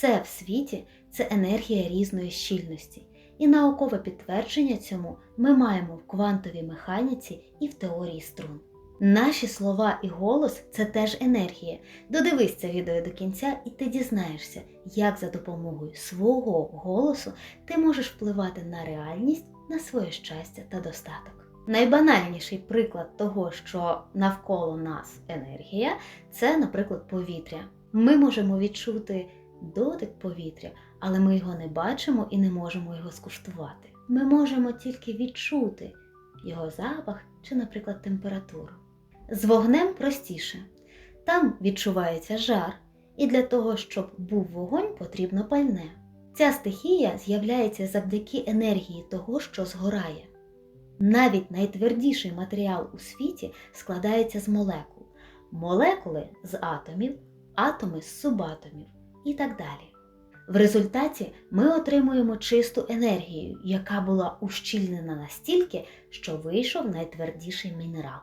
Все в світі це енергія різної щільності, і наукове підтвердження цьому ми маємо в квантовій механіці і в теорії струн. Наші слова і голос це теж енергія. Додивись це відео до кінця, і ти дізнаєшся, як за допомогою свого голосу ти можеш впливати на реальність, на своє щастя та достаток. Найбанальніший приклад того, що навколо нас енергія, це, наприклад, повітря. Ми можемо відчути дотик повітря, але ми його не бачимо і не можемо його скуштувати. Ми можемо тільки відчути його запах чи, наприклад, температуру. З вогнем простіше. Там відчувається жар, і для того, щоб був вогонь, потрібно пальне. Ця стихія з'являється завдяки енергії того, що згорає. Навіть найтвердіший матеріал у світі складається з молекул, молекули з атомів, атоми з субатомів і так далі. В результаті ми отримуємо чисту енергію, яка була ущільнена настільки, що вийшов найтвердіший мінерал.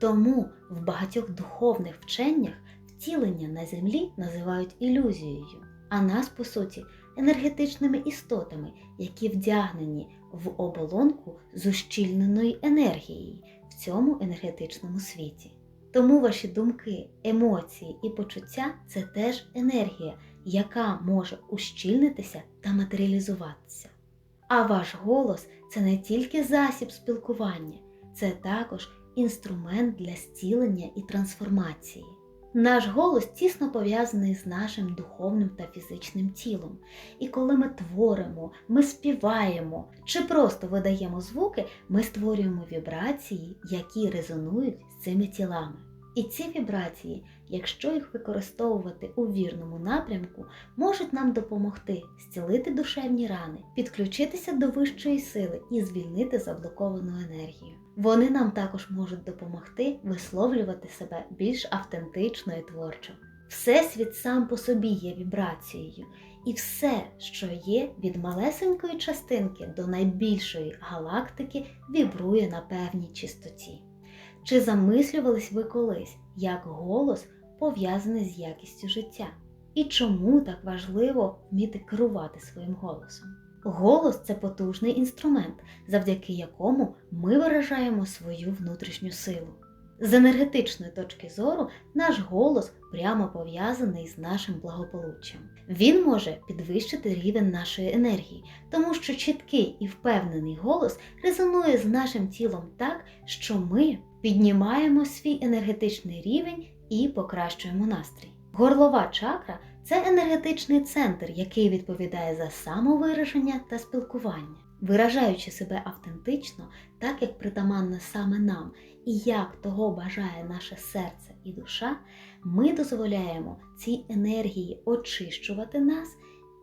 Тому в багатьох духовних вченнях втілення на землі називають ілюзією, а нас, по суті, енергетичними істотами, які вдягнені в оболонку з ущільненою енергією в цьому енергетичному світі. Тому ваші думки, емоції і почуття це теж енергія, яка може ущільнитися та матеріалізуватися. А ваш голос це не тільки засіб спілкування, це також інструмент для зцілення і трансформації. Наш голос тісно пов'язаний з нашим духовним та фізичним тілом. І коли ми творимо, ми співаємо чи просто видаємо звуки, ми створюємо вібрації, які резонують з цими тілами. І ці вібрації, якщо їх використовувати у вірному напрямку, можуть нам допомогти зцілити душевні рани, підключитися до вищої сили і звільнити заблоковану енергію. Вони нам також можуть допомогти висловлювати себе більш автентично і творчо. Всесвіт сам по собі є вібрацією, і все, що є від малесенької частинки до найбільшої галактики, вібрує на певній чистоті. Чи замислювались ви колись, як голос пов'язаний з якістю життя? І чому так важливо вміти керувати своїм голосом? Голос це потужний інструмент, завдяки якому ми виражаємо свою внутрішню силу. З енергетичної точки зору наш голос прямо пов'язаний з нашим благополуччям. Він може підвищити рівень нашої енергії, тому що чіткий і впевнений голос резонує з нашим тілом так, що ми піднімаємо свій енергетичний рівень і покращуємо настрій. Горлова чакра це енергетичний центр, який відповідає за самовираження та спілкування. Виражаючи себе автентично, так як притаманне саме нам, і як того бажає наше серце і душа, ми дозволяємо цій енергії очищувати нас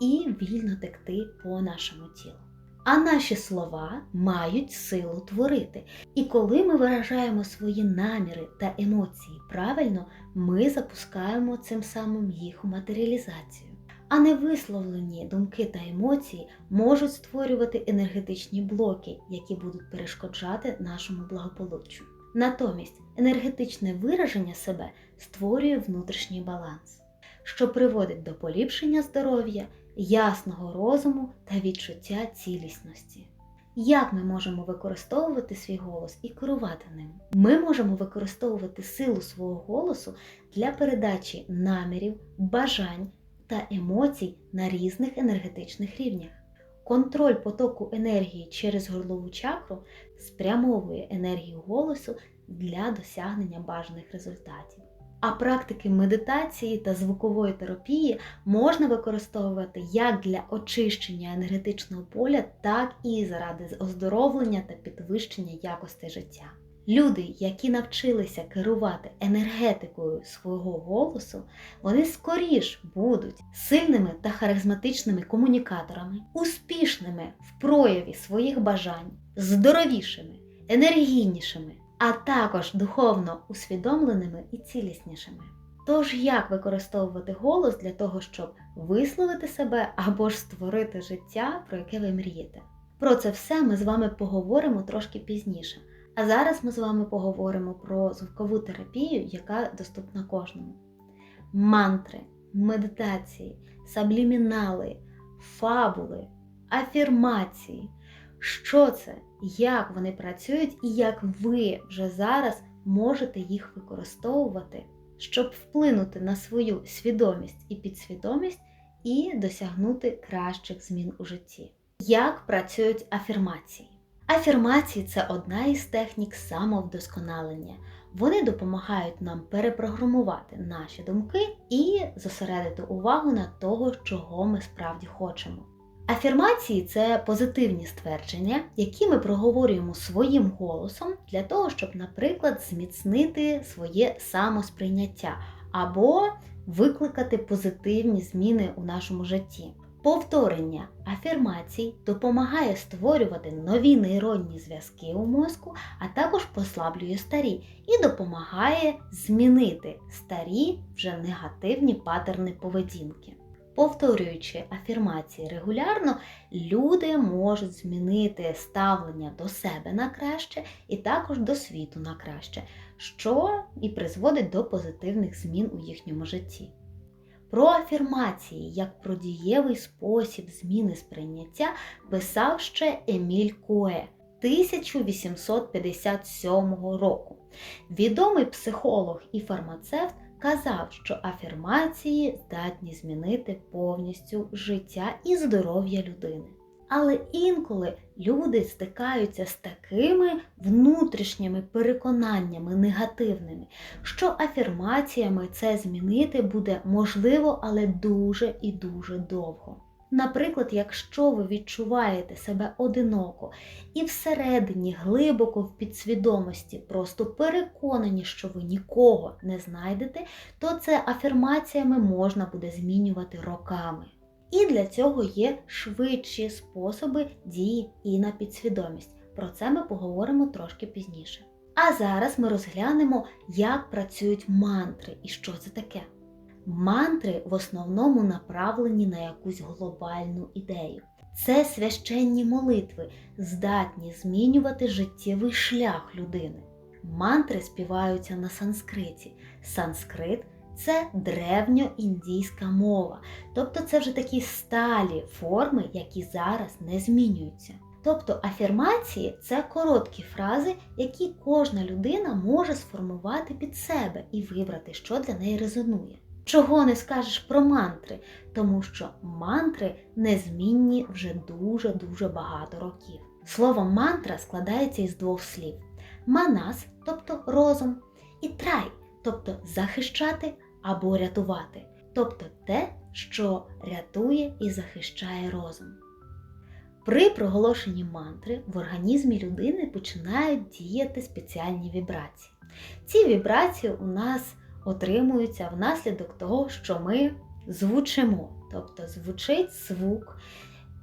і вільно текти по нашому тілу. А наші слова мають силу творити. І коли ми виражаємо свої наміри та емоції правильно, ми запускаємо цим самим їх у матеріалізацію. А невисловлені думки та емоції можуть створювати енергетичні блоки, які будуть перешкоджати нашому благополуччю. Натомість енергетичне вираження себе створює внутрішній баланс, що приводить до поліпшення здоров'я, ясного розуму та відчуття цілісності. Як ми можемо використовувати свій голос і керувати ним? Ми можемо використовувати силу свого голосу для передачі намірів, бажань та емоцій на різних енергетичних рівнях. Контроль потоку енергії через горлову чакру спрямовує енергію голосу для досягнення бажаних результатів. А практики медитації та звукової терапії можна використовувати як для очищення енергетичного поля, так і заради оздоровлення та підвищення якості життя. Люди, які навчилися керувати енергетикою свого голосу, вони скоріш будуть сильними та харизматичними комунікаторами, успішними в прояві своїх бажань, здоровішими, енергійнішими, а також духовно усвідомленими і ціліснішими. Тож, як використовувати голос для того, щоб висловити себе або ж створити життя, про яке ви мрієте? Про це все ми з вами поговоримо трошки пізніше. А зараз ми з вами поговоримо про звукову терапію, яка доступна кожному. Мантри, медитації саблімінали, фабули, афірмації. Що це, як вони працюють і як ви вже зараз можете їх використовувати, щоб вплинути на свою свідомість і підсвідомість і досягнути кращих змін у житті. Як працюють афірмації? Афірмації це одна із технік самовдосконалення. Вони допомагають нам перепрограмувати наші думки і зосередити увагу на того, чого ми справді хочемо. Афірмації це позитивні ствердження, які ми проговорюємо своїм голосом для того, щоб, наприклад, зміцнити своє самосприйняття або викликати позитивні зміни у нашому житті. Повторення афірмацій допомагає створювати нові нейронні зв'язки у мозку, а також послаблює старі і допомагає змінити старі вже негативні патерни поведінки. Повторюючи афірмації регулярно, люди можуть змінити ставлення до себе на краще і також до світу на краще, що і призводить до позитивних змін у їхньому житті. Про афірмації як про дієвий спосіб зміни сприйняття писав ще Еміль Куе 1857 року. Відомий психолог і фармацевт казав, що афірмації здатні змінити повністю життя і здоров'я людини. Але інколи люди стикаються з такими внутрішніми переконаннями негативними, що афірмаціями це змінити буде можливо, але дуже і дуже довго. Наприклад, якщо ви відчуваєте себе одиноко і всередині глибоко в підсвідомості просто переконані, що ви нікого не знайдете, то це афірмаціями можна буде змінювати роками. І для цього є швидші способи дії і на підсвідомість. Про це ми поговоримо трошки пізніше. А зараз ми розглянемо, як працюють мантри і що це таке. Мантри в основному направлені на якусь глобальну ідею. Це священні молитви, здатні змінювати життєвий шлях людини. Мантри співаються на санскриті. Санскрит це древньоіндійська мова, тобто це вже такі сталі форми, які зараз не змінюються. Тобто афірмації це короткі фрази, які кожна людина може сформувати під себе і вибрати, що для неї резонує. Чого не скажеш про мантри, тому що мантри незмінні вже дуже-дуже багато років. Слово мантра складається із двох слів: манас, тобто розум, і трай, тобто захищати або рятувати, тобто те, що рятує і захищає розум. При проголошенні мантри в організмі людини починають діяти спеціальні вібрації. Ці вібрації у нас отримуються внаслідок того, що ми звучимо, тобто звучить звук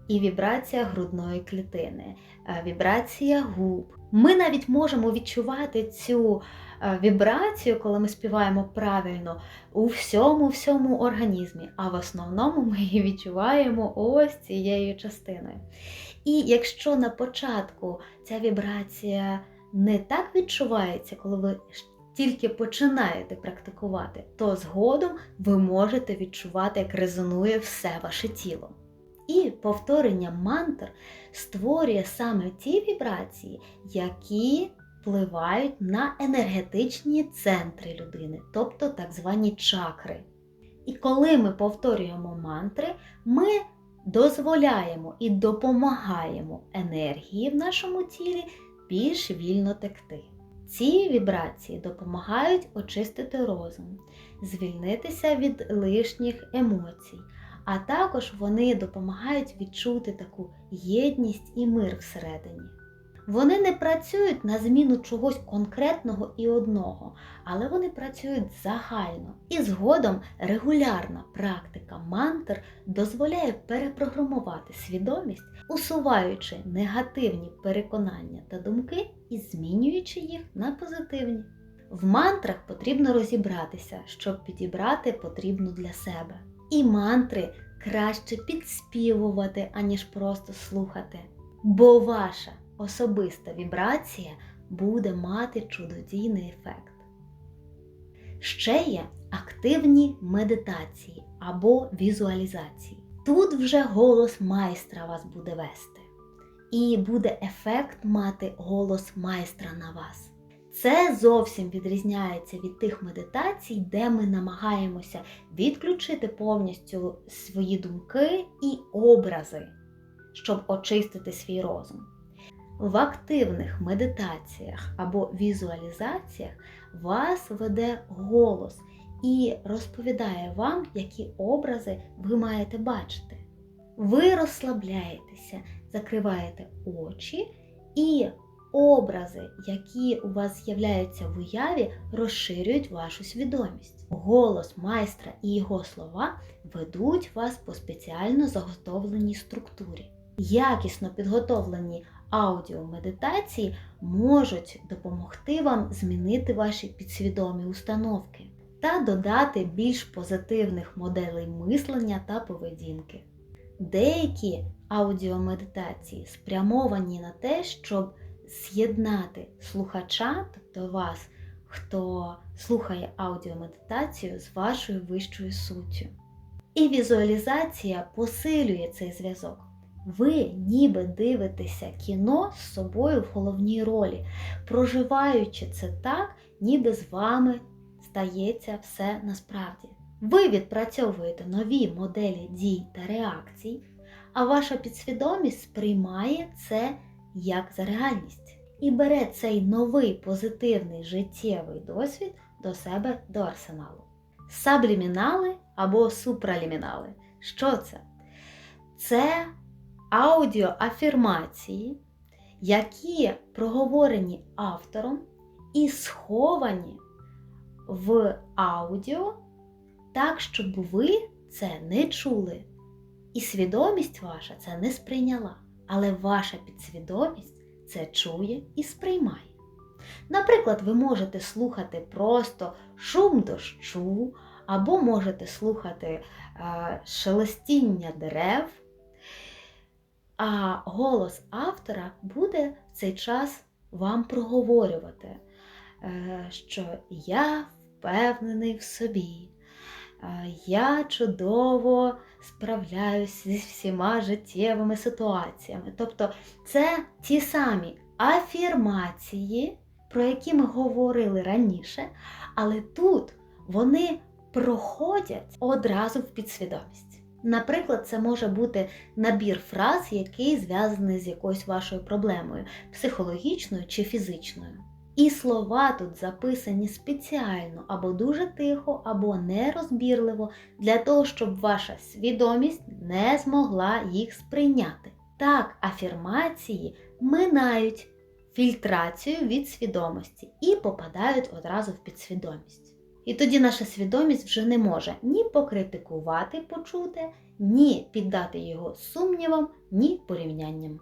і вібрація грудної клітини, е, вібрація губ. Ми навіть можемо відчувати цю е, вібрацію, коли ми співаємо правильно, у всьому всьому організмі, а в основному ми її відчуваємо ось цією частиною. І якщо на початку ця вібрація не так відчувається, коли ви тільки починаєте практикувати, то згодом ви можете відчувати, як резонує все ваше тіло. І повторення мантр створює саме ті вібрації, які впливають на енергетичні центри людини, тобто так звані чакри. І коли ми повторюємо мантри, ми дозволяємо і допомагаємо енергії в нашому тілі більш вільно текти. Ці вібрації допомагають очистити розум, звільнитися від лишніх емоцій, а також вони допомагають відчути таку єдність і мир всередині. Вони не працюють на зміну чогось конкретного і одного, але вони працюють загально. І згодом регулярна практика мантр дозволяє перепрограмувати свідомість, усуваючи негативні переконання та думки і змінюючи їх на позитивні. В мантрах потрібно розібратися, щоб підібрати потрібну для себе. І мантри краще підспівувати, аніж просто слухати. Бо ваша особиста вібрація буде мати чудодійний ефект. Ще є активні медитації або візуалізації. Тут вже голос майстра вас буде вести. І буде ефект мати голос майстра на вас. Це зовсім відрізняється від тих медитацій, де ми намагаємося відключити повністю свої думки і образи, щоб очистити свій розум. В активних медитаціях або візуалізаціях вас веде голос і розповідає вам, які образи ви маєте бачити. Ви розслабляєтеся, закриваєте очі і образи, які у вас з'являються в уяві, розширюють вашу свідомість. Голос майстра і його слова ведуть вас по спеціально заготовленій структурі. Якісно підготовлені аудіомедитації можуть допомогти вам змінити ваші підсвідомі установки та додати більш позитивних моделей мислення та поведінки. Деякі аудіомедитації спрямовані на те, щоб з'єднати слухача, тобто вас, хто слухає аудіомедитацію з вашою вищою суттю. І візуалізація посилює цей зв'язок. Ви ніби дивитеся кіно з собою в головній ролі, проживаючи це так, ніби з вами стається все насправді. Ви відпрацьовуєте нові моделі дій та реакцій, а ваша підсвідомість сприймає це як за реальність і бере цей новий позитивний життєвий досвід до себе до арсеналу. Саблімінали або супралімінали. Що це? Це аудіоафірмації, які проговорені автором і сховані в аудіо так, щоб ви це не чули. І свідомість ваша це не сприйняла, але ваша підсвідомість це чує і сприймає. Наприклад, ви можете слухати просто шум дощу, або можете слухати е, шелестіння дерев, а голос автора буде в цей час вам проговорювати, е, що я впевнений в собі. Я чудово справляюсь зі всіма життєвими ситуаціями. Тобто це ті самі афірмації, про які ми говорили раніше, але тут вони проходять одразу в підсвідомість. Наприклад, це може бути набір фраз, який зв'язаний з якоюсь вашою проблемою, психологічною чи фізичною. І слова тут записані спеціально або дуже тихо, або нерозбірливо, для того, щоб ваша свідомість не змогла їх сприйняти. Так, афірмації минають фільтрацію від свідомості і попадають одразу в підсвідомість. І тоді наша свідомість вже не може ні покритикувати почуте, ні піддати його сумнівам, ні порівнянням.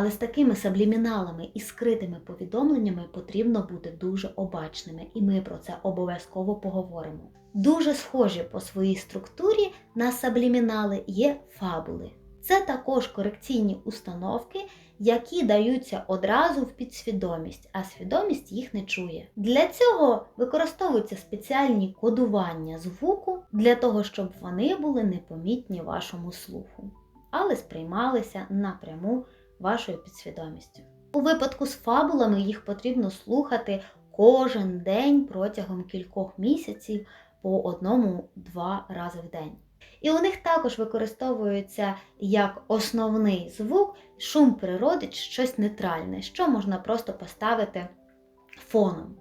Але з такими сабліміналами і скритими повідомленнями потрібно бути дуже обачними, і ми про це обов'язково поговоримо. Дуже схожі по своїй структурі на саблімінали є фабули. Це також корекційні установки, які даються одразу в підсвідомість, а свідомість їх не чує. Для цього використовуються спеціальні кодування звуку для того, щоб вони були непомітні вашому слуху, але сприймалися напряму вашою підсвідомістю. У випадку з фабулами їх потрібно слухати кожен день протягом кількох місяців по одному-два рази в день. І у них також використовується як основний звук шум природи чи щось нейтральне, що можна просто поставити фоном.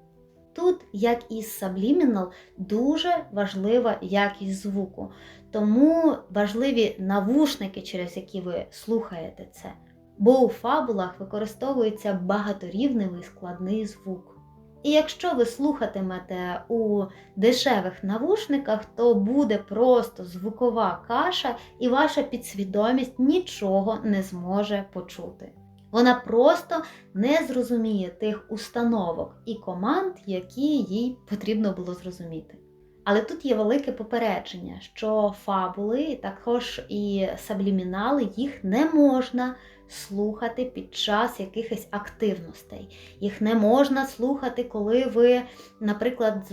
Тут, як і Subliminal, дуже важлива якість звуку, тому важливі навушники, через які ви слухаєте це бо у фабулах використовується багаторівневий складний звук. І якщо ви слухатимете у дешевих навушниках, то буде просто звукова каша, і ваша підсвідомість нічого не зможе почути. Вона просто не зрозуміє тих установок і команд, які їй потрібно було зрозуміти. Але тут є велике попередження, що фабули, також і саблімінали, їх не можна слухати під час якихось активностей. Їх не можна слухати, коли ви, наприклад,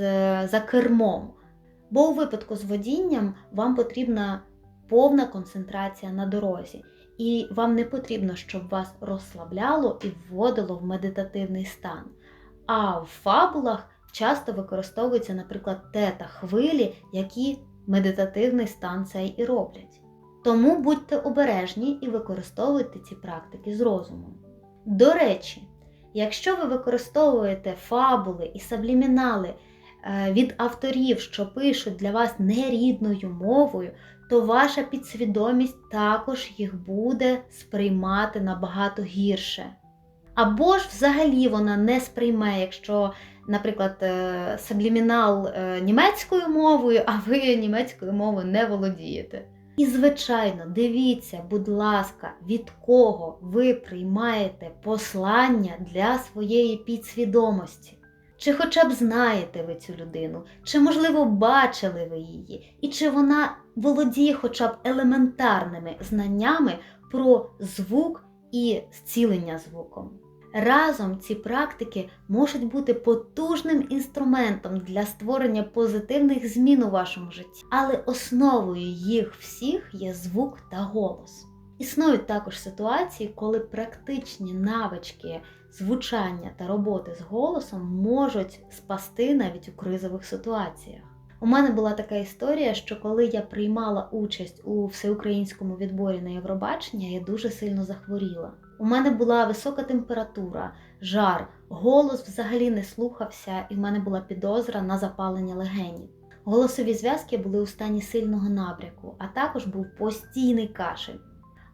за кермом. Бо у випадку з водінням вам потрібна повна концентрація на дорозі, і вам не потрібно, щоб вас розслабляло і вводило в медитативний стан. А в фабулах часто використовуються, наприклад, тета хвилі, які медитативний стан цей і роблять. Тому будьте обережні і використовуйте ці практики з розумом. До речі, якщо ви використовуєте фабули і саблімінали е, від авторів, що пишуть для вас нерідною мовою, то ваша підсвідомість також їх буде сприймати набагато гірше. Або ж взагалі вона не сприйме, якщо, наприклад, е, саблімінал е, німецькою мовою, а ви німецькою мовою не володієте. І, звичайно, дивіться, будь ласка, від кого ви приймаєте послання для своєї підсвідомості. Чи хоча б знаєте ви цю людину, чи, можливо, бачили ви її, і чи вона володіє хоча б елементарними знаннями про звук і зцілення звуком. Разом ці практики можуть бути потужним інструментом для створення позитивних змін у вашому житті, але основою їх всіх є звук та голос. Існують також ситуації, коли практичні навички звучання та роботи з голосом можуть спасти навіть у кризових ситуаціях. У мене була така історія, що коли я приймала участь у всеукраїнському відборі на Євробачення, я дуже сильно захворіла. У мене була висока температура, жар, голос взагалі не слухався, і в мене була підозра на запалення легенів. Голосові зв'язки були у стані сильного набряку, а також був постійний кашель.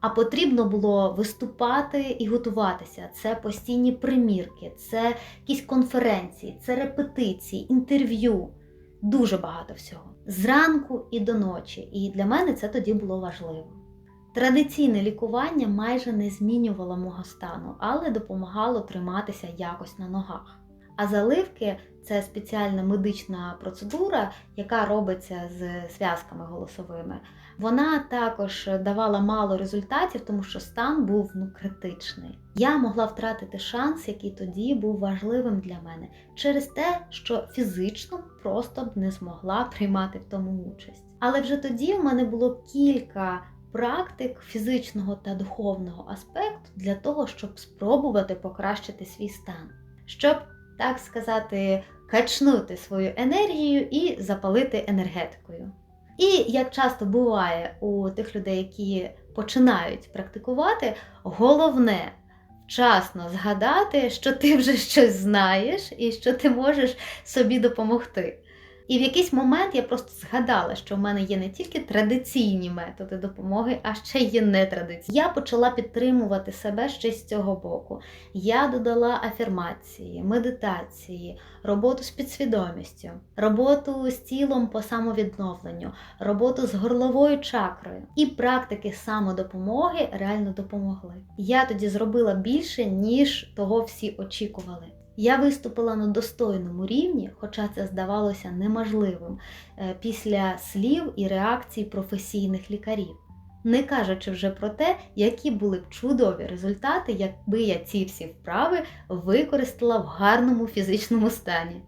А потрібно було виступати і готуватися. Це постійні примірки, це якісь конференції, це репетиції, інтерв'ю. Дуже багато всього. Зранку і до ночі. І для мене це тоді було важливо. Традиційне лікування майже не змінювало мого стану, але допомагало триматися якось на ногах. А заливки це спеціальна медична процедура, яка робиться з зв'язками голосовими. Вона також давала мало результатів, тому що стан був ну, критичний. Я могла втратити шанс, який тоді був важливим для мене, через те, що фізично просто б не змогла приймати в тому участь. Але вже тоді в мене було кілька практик фізичного та духовного аспекту для того, щоб спробувати покращити свій стан, щоб, так сказати, качнути свою енергію і запалити енергетикою. І як часто буває у тих людей, які починають практикувати, головне вчасно згадати, що ти вже щось знаєш і що ти можеш собі допомогти. І в якийсь момент я просто згадала, що в мене є не тільки традиційні методи допомоги, а ще є нетрадиційні. Я почала підтримувати себе ще з цього боку. Я додала афірмації, медитації, роботу з підсвідомістю, роботу з тілом по самовідновленню, роботу з горловою чакрою. І практики самодопомоги реально допомогли. Я тоді зробила більше, ніж того всі очікували. Я виступила на достойному рівні, хоча це здавалося неможливим е, після слів і реакцій професійних лікарів. Не кажучи вже про те, які були б чудові результати, якби я ці всі вправи використала в гарному фізичному стані.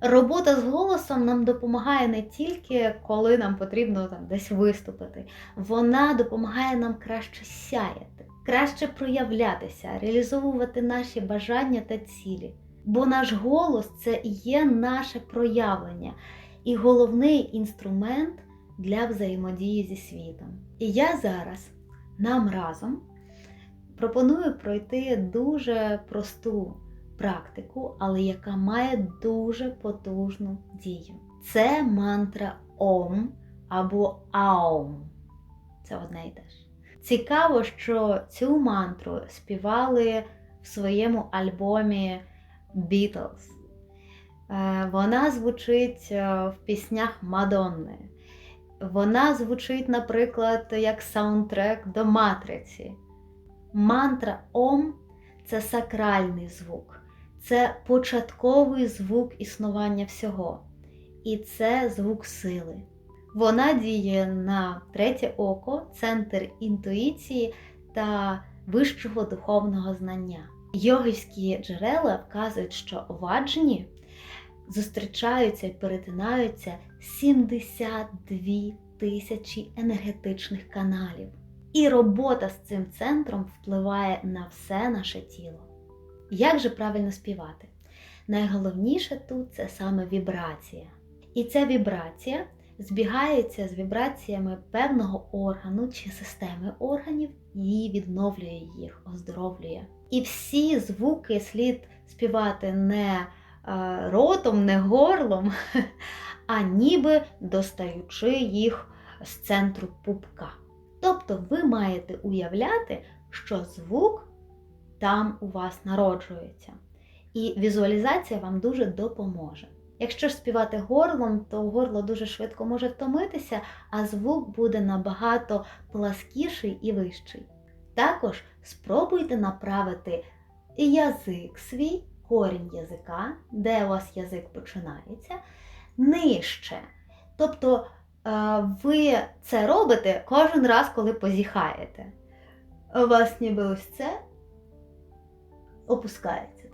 Робота з голосом нам допомагає не тільки коли нам потрібно там десь виступити, вона допомагає нам краще сяяти краще проявлятися, реалізовувати наші бажання та цілі. Бо наш голос це є наше проявлення і головний інструмент для взаємодії зі світом. І я зараз нам разом пропоную пройти дуже просту практику, але яка має дуже потужну дію. Це мантра Ом або Аум. Це одне і те ж. Цікаво, що цю мантру співали в своєму альбомі Beatles. Е, вона звучить е, в піснях Мадонни. Вона звучить, наприклад, як саундтрек до матриці. Мантра Ом це сакральний звук, це початковий звук існування всього. І це звук сили. Вона діє на третє око, центр інтуїції та вищого духовного знання. Йогівські джерела вказують, що ваджні зустрічаються і перетинаються 72 тисячі енергетичних каналів. І робота з цим центром впливає на все наше тіло. Як же правильно співати? Найголовніше тут це саме вібрація. І ця вібрація збігається з вібраціями певного органу чи системи органів і відновлює їх, оздоровлює. І всі звуки слід співати не е, ротом, не горлом, а ніби достаючи їх з центру пупка. Тобто ви маєте уявляти, що звук там у вас народжується. І візуалізація вам дуже допоможе. Якщо ж співати горлом, то горло дуже швидко може втомитися, а звук буде набагато пласкіший і вищий. Також спробуйте направити язик свій, корінь язика, де у вас язик починається, нижче. Тобто ви це робите кожен раз, коли позіхаєте. У вас ніби ось це опускається.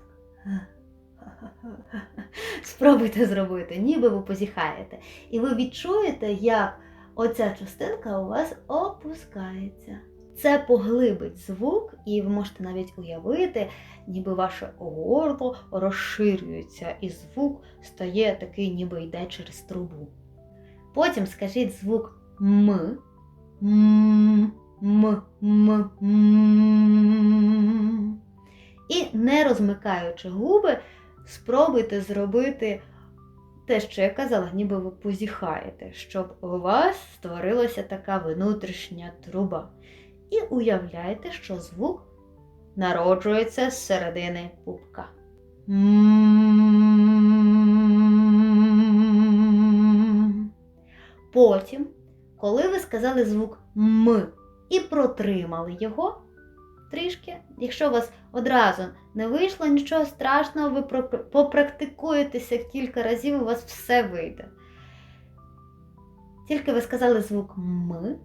Спробуйте зробити, ніби ви позіхаєте. І ви відчуєте, як оця частинка у вас опускається. Це поглибить звук, і ви можете навіть уявити, ніби ваше горло розширюється, і звук стає такий, ніби йде через трубу. Потім скажіть звук М, М, М, М. І не розмикаючи губи, спробуйте зробити те, що я казала, ніби ви позіхаєте, щоб у вас створилася така внутрішня труба. І уявляйте, що звук народжується з середини пупка. Потім, коли ви сказали звук М і протримали його трішки, якщо у вас одразу не вийшло нічого страшного, ви попрактикуєтеся кілька разів, у вас все вийде. Тільки ви сказали звук М,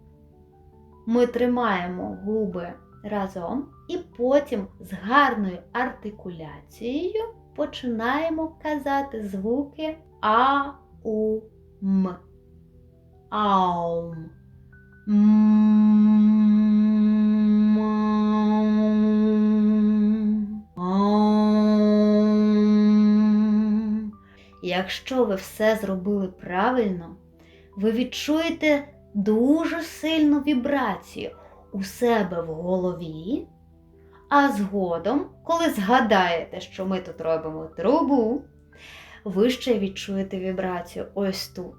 ми тримаємо губи разом і потім з гарною артикуляцією починаємо казати звуки А, У, М. Аум. Якщо ви все зробили правильно, ви відчуєте дуже сильну вібрацію у себе в голові, а згодом, коли згадаєте, що ми тут робимо трубу, ви ще відчуєте вібрацію ось тут.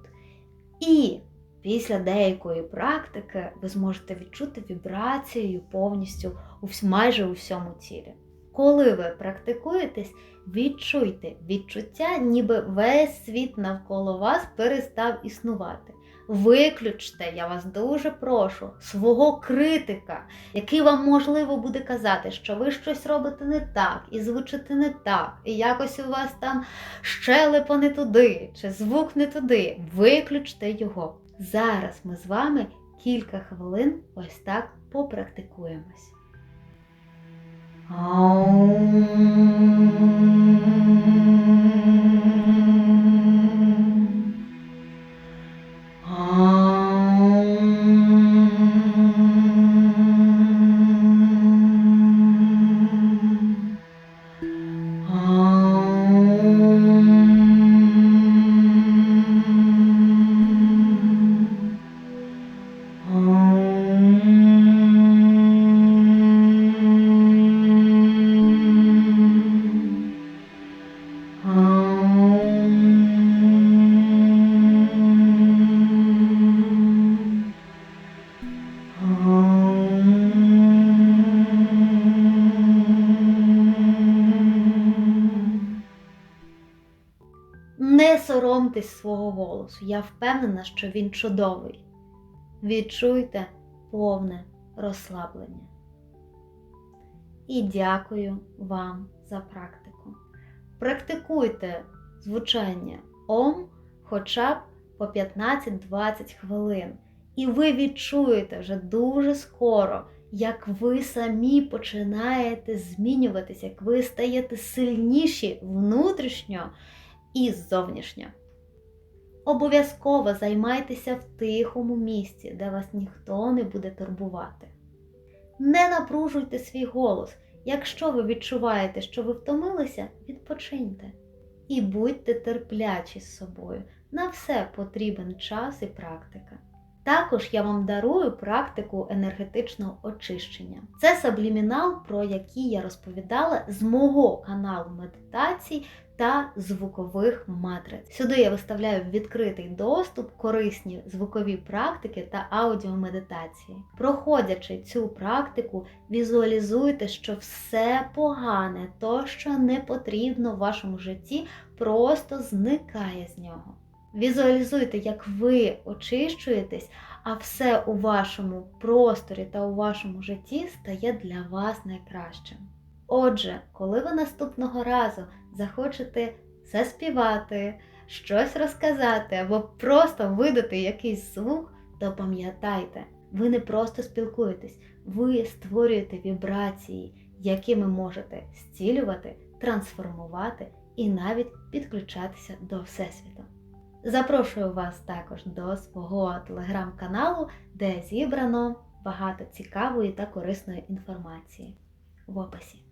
І після деякої практики ви зможете відчути вібрацію повністю майже у всьому тілі. Коли ви практикуєтесь, відчуйте відчуття, ніби весь світ навколо вас перестав існувати. Виключте, я вас дуже прошу, свого критика, який вам можливо буде казати, що ви щось робите не так, і звучите не так, і якось у вас там щелепа не туди, чи звук не туди. Виключте його. Зараз ми з вами кілька хвилин ось так попрактикуємось. Не соромтесь свого голосу, я впевнена, що він чудовий. Відчуйте повне розслаблення. І дякую вам за практику. Практикуйте звучання Ом хоча б по 15-20 хвилин. І ви відчуєте вже дуже скоро, як ви самі починаєте змінюватися, як ви стаєте сильніші внутрішньо і зовнішньо. Обов'язково займайтеся в тихому місці, де вас ніхто не буде турбувати. Не напружуйте свій голос. Якщо ви відчуваєте, що ви втомилися, відпочиньте. І будьте терплячі з собою. На все потрібен час і практика. Також я вам дарую практику енергетичного очищення. Це саблімінал, про який я розповідала з мого каналу медитацій та звукових матриць. Сюди я виставляю відкритий доступ корисні звукові практики та аудіомедитації. Проходячи цю практику, візуалізуйте, що все погане, то, що не потрібно в вашому житті, просто зникає з нього. Візуалізуйте, як ви очищуєтесь, а все у вашому просторі та у вашому житті стає для вас найкращим. Отже, коли ви наступного разу захочете заспівати, щось розказати або просто видати якийсь звук, то пам'ятайте, ви не просто спілкуєтесь, ви створюєте вібрації, якими можете зцілювати, трансформувати і навіть підключатися до Всесвіту. Запрошую вас також до свого телеграм-каналу, де зібрано багато цікавої та корисної інформації в описі.